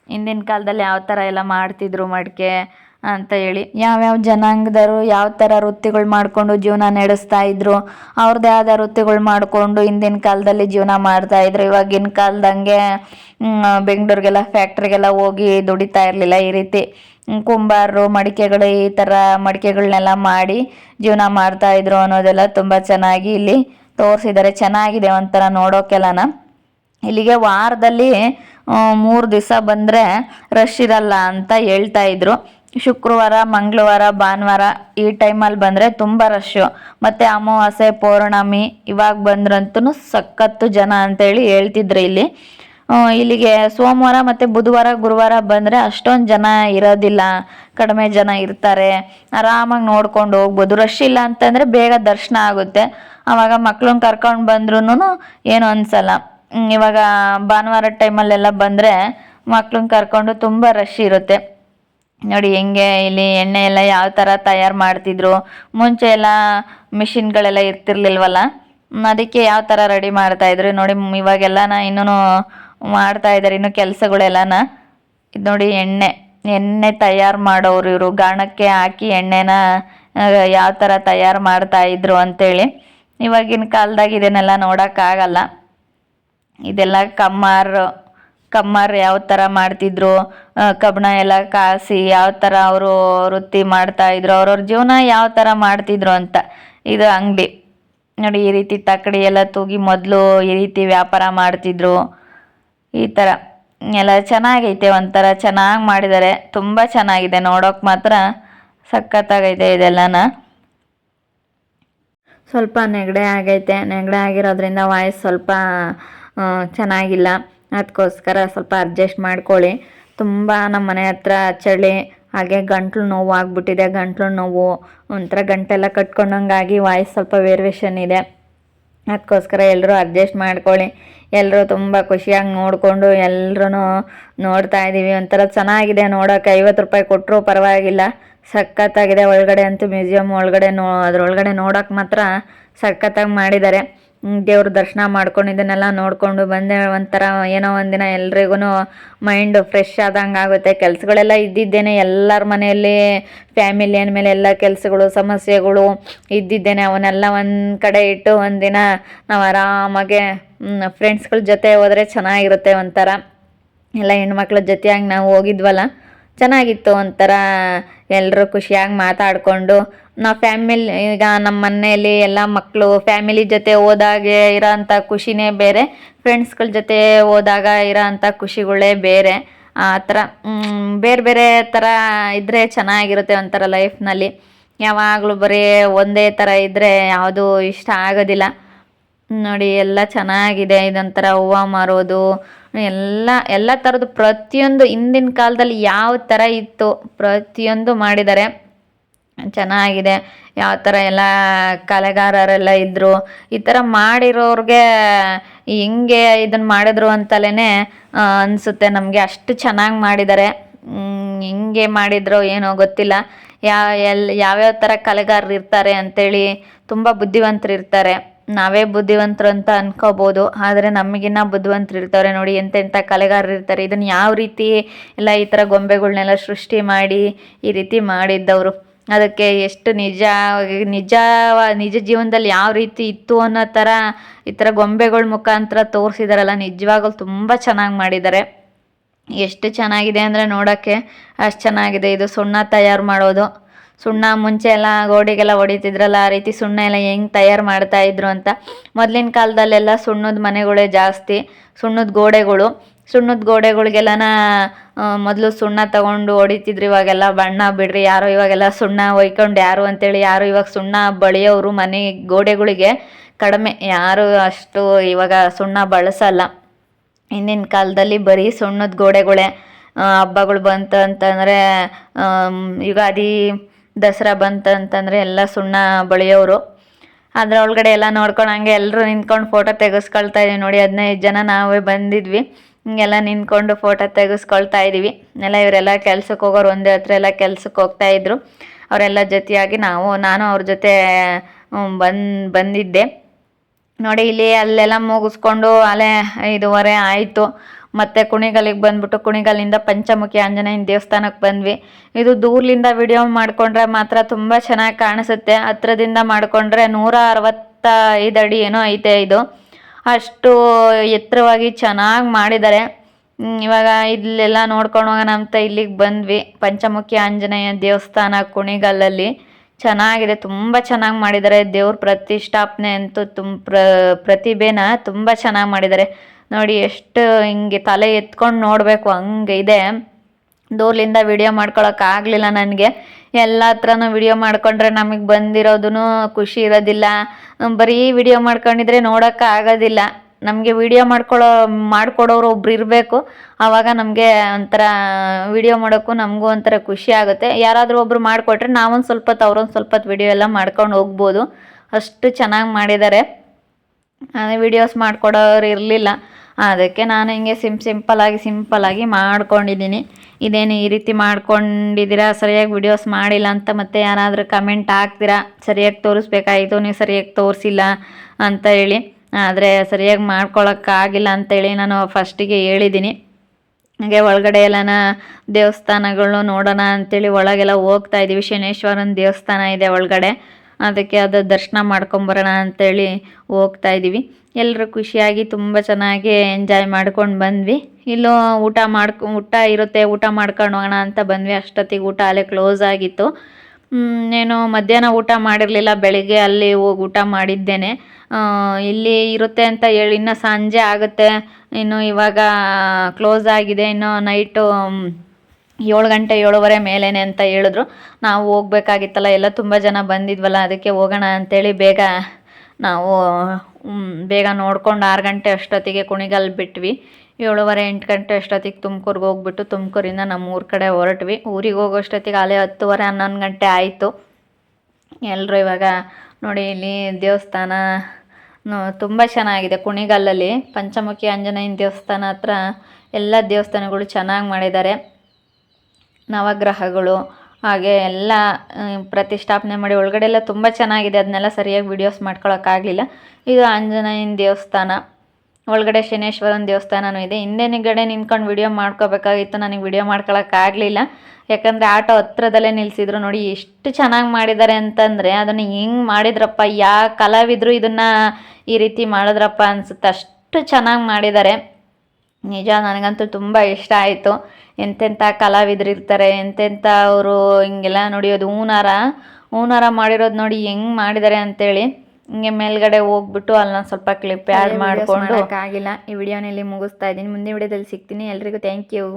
ಹಿಂದಿನ ಕಾಲದಲ್ಲಿ ಯಾವ ಥರ ಎಲ್ಲ ಮಾಡ್ತಿದ್ರು ಮಡಿಕೆ? ಅಂತ ಹೇಳಿ. ಯಾವ್ಯಾವ ಜನಾಂಗದವರು ಯಾವ ಥರ ವೃತ್ತಿಗಳು ಮಾಡಿಕೊಂಡು ಜೀವನ ನಡೆಸ್ತಾ ಇದ್ರು ಅವ್ರದ್ದೇ ಆದ ವೃತ್ತಿಗಳು ಮಾಡಿಕೊಂಡು ಹಿಂದಿನ ಕಾಲದಲ್ಲಿ ಜೀವನ ಮಾಡ್ತಾ ಇದ್ರು. ಇವಾಗಿನ ಕಾಲದಂಗೆ ಬೆಂಗಳೂರಿಗೆಲ್ಲ, ಫ್ಯಾಕ್ಟ್ರಿಗೆಲ್ಲ ಹೋಗಿ ದುಡಿತಾ ಇರಲಿಲ್ಲ ಈ ರೀತಿ. ಕುಂಬಾರರು, ಮಡಿಕೆಗಳು, ಈ ಥರ ಮಡಿಕೆಗಳನ್ನೆಲ್ಲ ಮಾಡಿ ಜೀವನ ಮಾಡ್ತಾ ಇದ್ರು ಅನ್ನೋದೆಲ್ಲ ತುಂಬ ಚೆನ್ನಾಗಿ ಇಲ್ಲಿ ತೋರಿಸಿದ್ದಾರೆ. ಚೆನ್ನಾಗಿದೆ ಒಂಥರ ನೋಡೋಕೆಲ್ಲನ. ಇಲ್ಲಿಗೆ ವಾರದಲ್ಲಿ ಮೂರು ದಿವಸ ಬಂದರೆ ರಶ್ ಇರಲ್ಲ ಅಂತ ಹೇಳ್ತಾ ಇದ್ರು. ಶುಕ್ರವಾರ, ಮಂಗಳವಾರ, ಭಾನುವಾರ ಈ ಟೈಮಲ್ಲಿ ಬಂದರೆ ತುಂಬ ರಶ್ಶು ಮತ್ತು ಅಮಾವಾಸ್ಯೆ, ಪೌರ್ಣಮಿ ಇವಾಗ ಬಂದ್ರಂತೂ ಸಖತ್ತು ಜನ ಅಂತೇಳಿ ಹೇಳ್ತಿದ್ರು ಇಲ್ಲಿ. ಇಲ್ಲಿಗೆ ಸೋಮವಾರ ಮತ್ತು ಬುಧವಾರ, ಗುರುವಾರ ಬಂದರೆ ಅಷ್ಟೊಂದು ಜನ ಇರೋದಿಲ್ಲ. ಕಡಿಮೆ ಜನ ಇರ್ತಾರೆ. ಆರಾಮಾಗಿ ನೋಡ್ಕೊಂಡು ಹೋಗ್ಬೋದು. ರಶ್ ಇಲ್ಲ ಅಂತಂದರೆ ಬೇಗ ದರ್ಶನ ಆಗುತ್ತೆ. ಆವಾಗ ಮಕ್ಳನ್ನ ಕರ್ಕೊಂಡು ಬಂದ್ರೂ ಏನು ಅನ್ಸಲ್ಲ. ಇವಾಗ ಭಾನುವಾರ ಟೈಮಲ್ಲೆಲ್ಲ ಬಂದರೆ ಮಕ್ಳನ್ನ ಕರ್ಕೊಂಡು ತುಂಬ ರಶ್ ಇರುತ್ತೆ. ನೋಡಿ ಹೆಂಗೆ ಇಲ್ಲಿ ಎಣ್ಣೆ ಎಲ್ಲ ಯಾವ ಥರ ತಯಾರು ಮಾಡ್ತಿದ್ರು. ಮುಂಚೆ ಎಲ್ಲ ಮಿಷಿನ್ಗಳೆಲ್ಲ ಇರ್ತಿರ್ಲಿಲ್ವಲ್ಲ? ಅದಕ್ಕೆ ಯಾವ ಥರ ರೆಡಿ ಮಾಡ್ತಾಯಿದ್ರು ನೋಡಿ ಇವಾಗೆಲ್ಲ ನಾ ಇನ್ನೂ ಮಾಡ್ತಾ ಇದ್ದಾರೆ ಇನ್ನು ಕೆಲಸಗಳೆಲ್ಲನ. ಇದು ನೋಡಿ ಎಣ್ಣೆ ಎಣ್ಣೆ ತಯಾರು ಮಾಡೋರು ಇವರು. ಗಾಣಕ್ಕೆ ಹಾಕಿ ಎಣ್ಣೆನ ಯಾವ ಥರ ತಯಾರು ಮಾಡ್ತಾ ಇದ್ರು ಅಂತೇಳಿ. ಇವಾಗಿನ ಕಾಲದಾಗ ಇದನ್ನೆಲ್ಲ ನೋಡೋಕ್ಕಾಗಲ್ಲ. ಇದೆಲ್ಲ ಕಮ್ಮಾರ್ ಕಮ್ಮಾರ್ ಯಾವ ಥರ ಮಾಡ್ತಿದ್ರು ಕಬ್ಬಣ ಎಲ್ಲ ಕಾಸಿ ಯಾವ ಥರ ಅವರು ವೃತ್ತಿ ಮಾಡ್ತಾ ಇದ್ರು, ಅವ್ರವ್ರ ಜೀವನ ಯಾವ ಥರ ಮಾಡ್ತಿದ್ರು ಅಂತ. ಇದು ಅಂಗಡಿ. ನೋಡಿ, ಈ ರೀತಿ ತಕ್ಕಡಿ ಎಲ್ಲ ತೂಗಿ ಮೊದಲು ಈ ರೀತಿ ವ್ಯಾಪಾರ ಮಾಡ್ತಿದ್ರು. ಈ ಥರ ಎಲ್ಲ ಚೆನ್ನಾಗೈತೆ, ಒಂಥರ ಚೆನ್ನಾಗಿ ಮಾಡಿದ್ದಾರೆ ತುಂಬ ಚೆನ್ನಾಗಿದೆ, ನೋಡೋಕೆ ಮಾತ್ರ ಸಖತ್ತಾಗೈತೆ ಇದೆಲ್ಲನ. ಸ್ವಲ್ಪ ನೆಗಡೆ ಆಗೈತೆ. ನೆಗಡೆ ಆಗಿರೋದ್ರಿಂದ ವಾಯ್ಸ್ ಸ್ವಲ್ಪ ಚೆನ್ನಾಗಿಲ್ಲ. ಅದಕ್ಕೋಸ್ಕರ ಸ್ವಲ್ಪ ಅಡ್ಜಸ್ಟ್ ಮಾಡ್ಕೊಳ್ಳಿ. ತುಂಬ ನಮ್ಮ ಮನೆ ಹತ್ರ ಚಳಿ, ಹಾಗೆ ಗಂಟ್ಲು ನೋವು ಆಗಿಬಿಟ್ಟಿದೆ. ಗಂಟ್ಲು ನೋವು, ಒಂಥರ ಗಂಟೆಲ್ಲ ಕಟ್ಕೊಂಡಂಗಾಗಿ ವಾಯ್ಸ್ ಸ್ವಲ್ಪ ವೇರಿಯೇಷನ್ ಇದೆ. ಅದಕ್ಕೋಸ್ಕರ ಎಲ್ಲರೂ ಅಡ್ಜಸ್ಟ್ ಮಾಡ್ಕೊಳ್ಳಿ. ಎಲ್ಲರೂ ತುಂಬ ಖುಷಿಯಾಗಿ ನೋಡಿಕೊಂಡು ಎಲ್ಲರೂ ನೋಡ್ತಾ ಇದ್ದೀವಿ ಒಂಥರ ಚೆನ್ನಾಗಿದೆ ನೋಡೋಕೆ. ಐವತ್ತು ರೂಪಾಯಿ ಕೊಟ್ಟರು ಪರವಾಗಿಲ್ಲ. ಸಖತ್ತಾಗಿದೆ. ಒಳಗಡೆ ಅಂತೂ ಮ್ಯೂಸಿಯಂ ಒಳಗಡೆ ನೋ, ಅದರೊಳಗಡೆ ನೋಡೋಕೆ ಮಾತ್ರ ಸಖತ್ತಾಗಿ ಮಾಡಿದ್ದಾರೆ. ದೇವ್ರ ದರ್ಶನ ಮಾಡ್ಕೊಂಡು ಇದನ್ನೆಲ್ಲ ನೋಡಿಕೊಂಡು ಬಂದೆ. ಒಂಥರ ಏನೋ ಒಂದಿನ ಎಲ್ರಿಗೂ ಮೈಂಡ್ ಫ್ರೆಶ್ ಆದಂಗೆ ಆಗುತ್ತೆ. ಕೆಲಸಗಳೆಲ್ಲ ಇದ್ದಿದ್ದೇನೆ ಎಲ್ಲರ ಮನೆಯಲ್ಲಿ. ಫ್ಯಾಮಿಲಿ ಅಂದಮೇಲೆ ಎಲ್ಲ ಕೆಲಸಗಳು, ಸಮಸ್ಯೆಗಳು ಇದ್ದಿದ್ದೇನೆ. ಅವನ್ನೆಲ್ಲ ಒಂದು ಕಡೆ ಇಟ್ಟು ಒಂದಿನ ನಾವು ಆರಾಮಾಗೆ ಫ್ರೆಂಡ್ಸ್ಗಳ ಜೊತೆ ಹೋದರೆ ಚೆನ್ನಾಗಿರುತ್ತೆ ಒಂಥರ. ಎಲ್ಲ ಹೆಣ್ಮಕ್ಳ ಜೊತೆಯಾಗಿ ನಾವು ಹೋಗಿದ್ವಲ್ಲ, ಚೆನ್ನಾಗಿತ್ತು ಒಂಥರ. ಎಲ್ಲರೂ ಖುಷಿಯಾಗಿ ಮಾತಾಡಿಕೊಂಡು ನಾವು ಫ್ಯಾಮಿಲಿ ಈಗ ನಮ್ಮ ಮನೆಯಲ್ಲಿ ಎಲ್ಲ ಮಕ್ಕಳು ಫ್ಯಾಮಿಲಿ ಜೊತೆ ಹೋದಾಗೆ ಇರೋಂಥ ಖುಷಿನೇ ಬೇರೆ. ಫ್ರೆಂಡ್ಸ್ಗಳ ಜೊತೆ ಹೋದಾಗ ಇರೋಂಥ ಖುಷಿಗಳೇ ಬೇರೆ. ಆ ಥರ ಬೇರೆ ಬೇರೆ ಥರ ಇದ್ದರೆ ಚೆನ್ನಾಗಿರುತ್ತೆ ಒಂಥರ ಲೈಫ್ನಲ್ಲಿ ಯಾವಾಗಲೂ ಬರೀ ಒಂದೇ ಥರ ಇದ್ದರೆ ಯಾವುದೂ ಇಷ್ಟ ಆಗೋದಿಲ್ಲ. ನೋಡಿ, ಎಲ್ಲ ಚೆನ್ನಾಗಿದೆ. ಇದೊಂಥರ ಹೂವು ಮಾರೋದು. ಎಲ್ಲ ಎಲ್ಲ ಥರದ್ದು ಪ್ರತಿಯೊಂದು ಹಿಂದಿನ ಕಾಲದಲ್ಲಿ ಯಾವ ಥರ ಇತ್ತು ಪ್ರತಿಯೊಂದು ಮಾಡಿದ್ದಾರೆ. ಚೆನ್ನಾಗಿದೆ. ಯಾವ ಥರ ಎಲ್ಲ ಕಲೆಗಾರರೆಲ್ಲ ಇದ್ದರು ಈ ಥರ ಮಾಡಿರೋರಿಗೆ ಹೆಂಗೆ ಇದನ್ನು ಮಾಡಿದ್ರು ಅಂತಲೇ ಅನಿಸುತ್ತೆ ನಮಗೆ. ಅಷ್ಟು ಚೆನ್ನಾಗಿ ಮಾಡಿದ್ದಾರೆ ಹೆಂಗೆ ಮಾಡಿದ್ರೋ ಏನೋ ಗೊತ್ತಿಲ್ಲ. ಯಾವ ಎಲ್, ಯಾವ್ಯಾವ ಥರ ಕಲೆಗಾರರು ಇರ್ತಾರೆ ಅಂತೇಳಿ ತುಂಬ ಬುದ್ಧಿವಂತರು ಇರ್ತಾರೆ. ನಾವೇ ಬುದ್ಧಿವಂತರು ಅಂತ ಅನ್ಕೋಬೋದು. ಆದರೆ ನಮಗಿನ್ನ ಬುದ್ಧಿವಂತರು ಇರ್ತಾರೆ ನೋಡಿ ಎಂತೆಂಥ ಕಲೆಗಾರರು ಇರ್ತಾರೆ. ಇದನ್ನು ಯಾವ ರೀತಿ ಎಲ್ಲ ಈ ಥರ ಗೊಂಬೆಗಳನ್ನೆಲ್ಲ ಸೃಷ್ಟಿ ಮಾಡಿ, ಈ ರೀತಿ ಮಾಡಿದ್ದವರು. ಅದಕ್ಕೆ ಎಷ್ಟು ನಿಜ ನಿಜ ನಿಜ ಜೀವನದಲ್ಲಿ ಯಾವ ರೀತಿ ಇತ್ತು ಅನ್ನೋ ಥರ ಈ ಥರ ಗೊಂಬೆಗಳ ಮುಖಾಂತರ ತೋರಿಸಿದಾರಲ್ಲ, ನಿಜವಾಗಲೂ ತುಂಬ ಚೆನ್ನಾಗಿ ಮಾಡಿದ್ದಾರೆ. ಎಷ್ಟು ಚೆನ್ನಾಗಿದೆ ಅಂದರೆ ನೋಡೋಕ್ಕೆ ಅಷ್ಟು ಚೆನ್ನಾಗಿದೆ. ಇದು ಸುಣ್ಣ ತಯಾರು ಮಾಡೋದು. ಸುಣ್ಣ ಮುಂಚೆ ಎಲ್ಲ ಗೋಡೆಗೆಲ್ಲ ಹೊಡಿತಿದ್ರಲ್ಲ, ಆ ರೀತಿ ಸುಣ್ಣ ಎಲ್ಲ ಹೆಂಗೆ ತಯಾರು ಮಾಡ್ತಾ ಇದ್ರು ಅಂತ. ಮೊದಲಿನ ಕಾಲದಲ್ಲೆಲ್ಲ ಸುಣ್ಣದ ಮನೆಗಳೇ ಜಾಸ್ತಿ, ಸುಣ್ಣದ ಗೋಡೆಗಳು. ಸುಣ್ಣದ ಗೋಡೆಗಳಿಗೆಲ್ಲನ ಮೊದಲು ಸುಣ್ಣ ತಗೊಂಡು ಹೊಡಿತಿದ್ರು, ಇವಾಗೆಲ್ಲ ಬಣ್ಣ ಬಿಡ್ರಿ, ಯಾರು ಇವಾಗೆಲ್ಲ ಸುಣ್ಣ ಒಯ್ಕೊಂಡು ಯಾರು ಅಂತೇಳಿ, ಯಾರು ಇವಾಗ ಸುಣ್ಣ ಬಳಿಯೋರು ಮನೆ ಗೋಡೆಗಳಿಗೆ ಕಡಿಮೆ, ಯಾರು ಅಷ್ಟು ಇವಾಗ ಸುಣ್ಣ ಬಳಸಲ್ಲ. ಹಿಂದಿನ ಕಾಲದಲ್ಲಿ ಬರೀ ಸುಣ್ಣದ ಗೋಡೆಗಳೇ ಹಬ್ಬಗಳು ಬಂತು ಅಂತಂದರೆ ಯುಗಾದಿ ದಸರಾ ಬಂತು ಅಂತಂದರೆ ಎಲ್ಲ ಸುಣ್ಣ ಬಳಿಯೋರು ಅದರ ಒಳಗಡೆ ಎಲ್ಲ ನೋಡ್ಕೊಂಡು ಹಂಗೆ ಎಲ್ಲರೂ ನಿಂತ್ಕೊಂಡು ಫೋಟೋ ತೆಗೆಸ್ಕೊಳ್ತಾ ಇದ್ದೀವಿ ನೋಡಿ, ಹದಿನೈದು ಜನ ನಾವೇ ಬಂದಿದ್ವಿ. ಹಿಂಗೆಲ್ಲ ನಿಂತ್ಕೊಂಡು ಫೋಟೋ ತೆಗೆಸ್ಕೊಳ್ತಾ ಇದ್ದೀವಿ ಎಲ್ಲ ಇವರೆಲ್ಲ ಕೆಲ್ಸಕ್ಕೆ ಹೋಗೋರು ಒಂದೇ ಹತ್ರ ಎಲ್ಲ ಕೆಲ್ಸಕ್ಕೆ ಹೋಗ್ತಾ ಇದ್ರು. ಅವರೆಲ್ಲ ಜೊತೆಯಾಗಿ ನಾವು, ನಾನು ಅವ್ರ ಜೊತೆ ಬಂದು, ಬಂದಿದ್ದೆ. ನೋಡಿ, ಇಲ್ಲಿ ಅಲ್ಲೆಲ್ಲ ಮುಗಿಸ್ಕೊಂಡು ಅಲೆ ಇದುವರೆ ಆಯಿತು. ಮತ್ತೆ ಕುಣಿಗಲಿಗೆ ಬಂದ್ಬಿಟ್ಟು ಕುಣಿಗಲ್ಲಿಂದ ಪಂಚಮುಖಿ ಆಂಜನೇಯನ ದೇವಸ್ಥಾನಕ್ಕೆ ಬಂದ್ವಿ. ಇದು ದೂರ್ಲಿಂದ ವಿಡಿಯೋ ಮಾಡಿಕೊಂಡ್ರೆ ಮಾತ್ರ ತುಂಬ ಚೆನ್ನಾಗಿ ಕಾಣಿಸುತ್ತೆ. ಹತ್ರದಿಂದ ಮಾಡಿಕೊಂಡ್ರೆ ನೂರ ಅರವತ್ತ ಐದು ಅಡಿ ಏನೋ ಐತೆ ಇದು. ಅಷ್ಟು ಎತ್ತರವಾಗಿ ಚೆನ್ನಾಗಿ ಮಾಡಿದ್ದಾರೆ. ಇವಾಗ ಇಲ್ಲೆಲ್ಲ ನೋಡ್ಕೊಂಡು ಹೋಗೋಣ ಅಂತ ಇಲ್ಲಿಗೆ ಬಂದ್ವಿ. ಪಂಚಮುಖಿ ಆಂಜನೇಯ ದೇವಸ್ಥಾನ ಕುಣಿಗಲ್ಲಲ್ಲಿ ಚೆನ್ನಾಗಿದೆ, ತುಂಬ ಚೆನ್ನಾಗಿ ಮಾಡಿದ್ದಾರೆ. ದೇವ್ರ ಪ್ರತಿಷ್ಠಾಪನೆ ಅಂತೂ ತುಂಬ ಪ್ರ, ಪ್ರತಿಭೆನ ತುಂಬ ಚೆನ್ನಾಗಿ ಮಾಡಿದ್ದಾರೆ. ನೋಡಿ ಎಷ್ಟು ಹಿಂಗೆ ತಲೆ ಎತ್ಕೊಂಡು ನೋಡಬೇಕು, ಹಂಗೆ ಇದೆ. ದೂರ್ಲಿಂದ ವಿಡಿಯೋ ಮಾಡ್ಕೊಳಕ್ಕಾಗಲಿಲ್ಲ ನನಗೆ. ಎಲ್ಲ ಹತ್ರನೂ ವಿಡಿಯೋ ಮಾಡ್ಕೊಂಡ್ರೆ ನಮಗೆ ಬಂದಿರೋದೂ ಖುಷಿ ಇರೋದಿಲ್ಲ. ಬರೀ ವಿಡಿಯೋ ಮಾಡ್ಕೊಂಡಿದ್ರೆ ನೋಡೋಕೆ ಆಗೋದಿಲ್ಲ. ನಮಗೆ ವಿಡಿಯೋ ಮಾಡ್ಕೊಳ್ಳೋ ಮಾಡಿಕೊಡೋರು ಒಬ್ರು ಇರಬೇಕು. ಆವಾಗ ನಮಗೆ ಒಂಥರ ವಿಡಿಯೋ ಮಾಡೋಕ್ಕೂ ನಮಗೂ ಒಂಥರ ಖುಷಿ ಆಗುತ್ತೆ. ಯಾರಾದರೂ ಒಬ್ರು ಮಾಡಿಕೊಟ್ರೆ ನಾವೊಂದು ಸ್ವಲ್ಪ ಹೊತ್ತು ಅವ್ರೊಂದು ಸ್ವಲ್ಪ ಹೊತ್ತು ವಿಡಿಯೋ ಎಲ್ಲ ಮಾಡ್ಕೊಂಡು ಹೋಗ್ಬೋದು. ಅಷ್ಟು ಚೆನ್ನಾಗಿ ಮಾಡಿದ್ದಾರೆ. ವಿಡಿಯೋಸ್ ಮಾಡಿಕೊಡೋರು ಇರಲಿಲ್ಲ. ಅದಕ್ಕೆ ನಾನು ಹಿಂಗೆ ಸಿಮ್ ಸಿಂಪಲಾಗಿ ಸಿಂಪಲಾಗಿ ಮಾಡ್ಕೊಂಡಿದ್ದೀನಿ. ಇದೇನು ಈ ರೀತಿ ಮಾಡ್ಕೊಂಡಿದ್ದೀರಾ? ಸರಿಯಾಗಿ ವಿಡಿಯೋಸ್ ಮಾಡಿಲ್ಲ ಅಂತ ಮತ್ತೆ ಯಾರಾದರೂ ಕಮೆಂಟ್ ಹಾಕ್ತೀರಾ? ಸರಿಯಾಗಿ ತೋರಿಸ್ಬೇಕಾಯಿತು, ನೀವು ಸರಿಯಾಗಿ ತೋರಿಸಿಲ್ಲ ಅಂತ ಹೇಳಿ. ಆದರೆ ಸರಿಯಾಗಿ ಮಾಡ್ಕೊಳಕ್ಕಾಗಿಲ್ಲ ಅಂತೇಳಿ ನಾನು ಫಸ್ಟಿಗೆ ಹೇಳಿದ್ದೀನಿ. ಹಾಗೆ ಒಳಗಡೆ ಎಲ್ಲನ ದೇವಸ್ಥಾನಗಳು ನೋಡೋಣ ಅಂತೇಳಿ ಒಳಗೆಲ್ಲ ಹೋಗ್ತಾ ಇದ್ದೀವಿ. ಶನೇಶ್ವರನ ದೇವಸ್ಥಾನ ಇದೆ ಒಳಗಡೆ. ಅದಕ್ಕೆ ಅದು ದರ್ಶನ ಮಾಡ್ಕೊಂಬರೋಣ ಅಂತೇಳಿ ಹೋಗ್ತಾ ಇದ್ದೀವಿ ಎಲ್ಲರೂ ಖುಷಿಯಾಗಿ ತುಂಬ ಚೆನ್ನಾಗಿ ಎಂಜಾಯ್ ಮಾಡ್ಕೊಂಡು ಬಂದ್ವಿ. ಇಲ್ಲೂ ಊಟ ಮಾಡ್ಕೊ, ಊಟ ಇರುತ್ತೆ, ಊಟ ಮಾಡ್ಕೊಂಡು ಹೋಗೋಣ ಅಂತ ಬಂದ್ವಿ. ಅಷ್ಟೊತ್ತಿಗೆ ಊಟ ಅಲ್ಲೇ ಕ್ಲೋಸ್ ಆಗಿತ್ತು. ಏನು ಮಧ್ಯಾಹ್ನ ಊಟ ಮಾಡಿರಲಿಲ್ಲ, ಬೆಳಿಗ್ಗೆ ಅಲ್ಲಿ ಹೋಗಿ ಊಟ ಮಾಡಿದ್ದೇನೆ. ಇಲ್ಲಿ ಇರುತ್ತೆ ಅಂತ ಹೇಳಿ, ಇನ್ನೂ ಸಂಜೆ ಆಗುತ್ತೆ. ಇನ್ನು ಇವಾಗ ಕ್ಲೋಸ್ ಆಗಿದೆ. ಇನ್ನು ನೈಟು ಏಳು ಗಂಟೆ ಏಳುವರೆ ಮೇಲೇನೆ ಅಂತ ಹೇಳಿದ್ರು. ನಾವು ಹೋಗ್ಬೇಕಾಗಿತ್ತಲ್ಲ, ಎಲ್ಲ ತುಂಬ ಜನ ಬಂದಿದ್ವಲ್ಲ, ಅದಕ್ಕೆ ಹೋಗೋಣ ಅಂತೇಳಿ ಬೇಗ ನಾವು ಬೇಗ ನೋಡ್ಕೊಂಡು ಆರು ಗಂಟೆ ಅಷ್ಟೊತ್ತಿಗೆ ಕುಣಿಗಲ್ ಬಿಟ್ವಿ. ಏಳುವರೆ ಎಂಟು ಗಂಟೆ ಅಷ್ಟೊತ್ತಿಗೆ ತುಮಕೂರಿಗೆ ಹೋಗ್ಬಿಟ್ಟು ತುಮಕೂರಿಂದ ನಮ್ಮ ಊರ ಕಡೆ ಹೊರಟ್ವಿ. ಊರಿಗೆ ಹೋಗೋಷ್ಟೊತ್ತಿಗೆ ಅಲ್ಲೇ ಹತ್ತುವರೆ ಹನ್ನೊಂದು ಗಂಟೆ ಆಯಿತು. ಎಲ್ಲರೂ ಇವಾಗ ನೋಡಿ, ಇಲ್ಲಿ ದೇವಸ್ಥಾನ ತುಂಬ ಚೆನ್ನಾಗಿದೆ ಕುಣಿಗಲ್ಲಲ್ಲಿ ಪಂಚಮುಖಿ ಆಂಜನೇಯನ ದೇವಸ್ಥಾನ ಹತ್ರ ಎಲ್ಲ ದೇವಸ್ಥಾನಗಳು ಚೆನ್ನಾಗಿ ಮಾಡಿದ್ದಾರೆ. ನವಗ್ರಹಗಳು, ಹಾಗೆ ಎಲ್ಲ ಪ್ರತಿಷ್ಠಾಪನೆ ಮಾಡಿ ಒಳಗಡೆ ಎಲ್ಲ ತುಂಬ ಚೆನ್ನಾಗಿದೆ. ಅದನ್ನೆಲ್ಲ ಸರಿಯಾಗಿ ವಿಡಿಯೋಸ್ ಮಾಡ್ಕೊಳಕ್ಕಾಗಲಿಲ್ಲ ಇದು ಆಂಜನೇಯನ ದೇವಸ್ಥಾನ. ಒಳಗಡೆ ಶನೇಶ್ವರನ ದೇವಸ್ಥಾನವೂ ಇದೆ. ಹಿಂದೆನಿಗಡೆ ನಿಂತ್ಕೊಂಡು ವಿಡಿಯೋ ಮಾಡ್ಕೋಬೇಕಾಗಿತ್ತು. ನನಗೆ ವಿಡಿಯೋ ಮಾಡ್ಕೊಳಕ್ಕಾಗಲಿಲ್ಲ ಯಾಕಂದರೆ ಆಟೋ ಹತ್ರದಲ್ಲೇ ನಿಲ್ಲಿಸಿದ್ರು ನೋಡಿ ಎಷ್ಟು ಚೆನ್ನಾಗಿ ಮಾಡಿದ್ದಾರೆ ಅಂತಂದರೆ ಅದನ್ನು ಹೆಂಗೆ ಮಾಡಿದ್ರಪ್ಪ, ಯಾವ ಕಲಾವಿದರು ಇದನ್ನು ಈ ರೀತಿ ಮಾಡಿದ್ರಪ್ಪ ಅನ್ಸುತ್ತೆ. ಅಷ್ಟು ಚೆನ್ನಾಗಿ ಮಾಡಿದ್ದಾರೆ. ನಿಜ ನನಗಂತೂ ತುಂಬ ಇಷ್ಟ ಆಯಿತು. ಎಂತೆಂಥ ಕಲಾವಿದರಿರ್ತಾರೆ ಎಂತೆಂಥ ಅವರು ಹಿಂಗೆಲ್ಲ ನೋಡಿ ಅದು ಹೂನಾರ ಹೂನಾರ ಮಾಡಿರೋದು ನೋಡಿ ಹೆಂಗೆ ಮಾಡಿದ್ದಾರೆ ಅಂತೇಳಿ ಹಿಂಗೆ ಮೇಲ್ಗಡೆ ಹೋಗ್ಬಿಟ್ಟು ಅಲ್ಲಿ ಸ್ವಲ್ಪ ಕ್ಲಿಪ್ ಆ್ಯಡ್ ಮಾಡಿಕೊಂಡು. ಆಗಿಲ್ಲ ಈ ವಿಡಿಯೋನಲ್ಲಿ ಮುಗಿಸ್ತಾ ಇದ್ದೀನಿ. ಮುಂದಿನ ವಿಡಿಯೋದಲ್ಲಿ ಸಿಗ್ತೀನಿ. ಎಲ್ರಿಗೂ ಥ್ಯಾಂಕ್ ಯು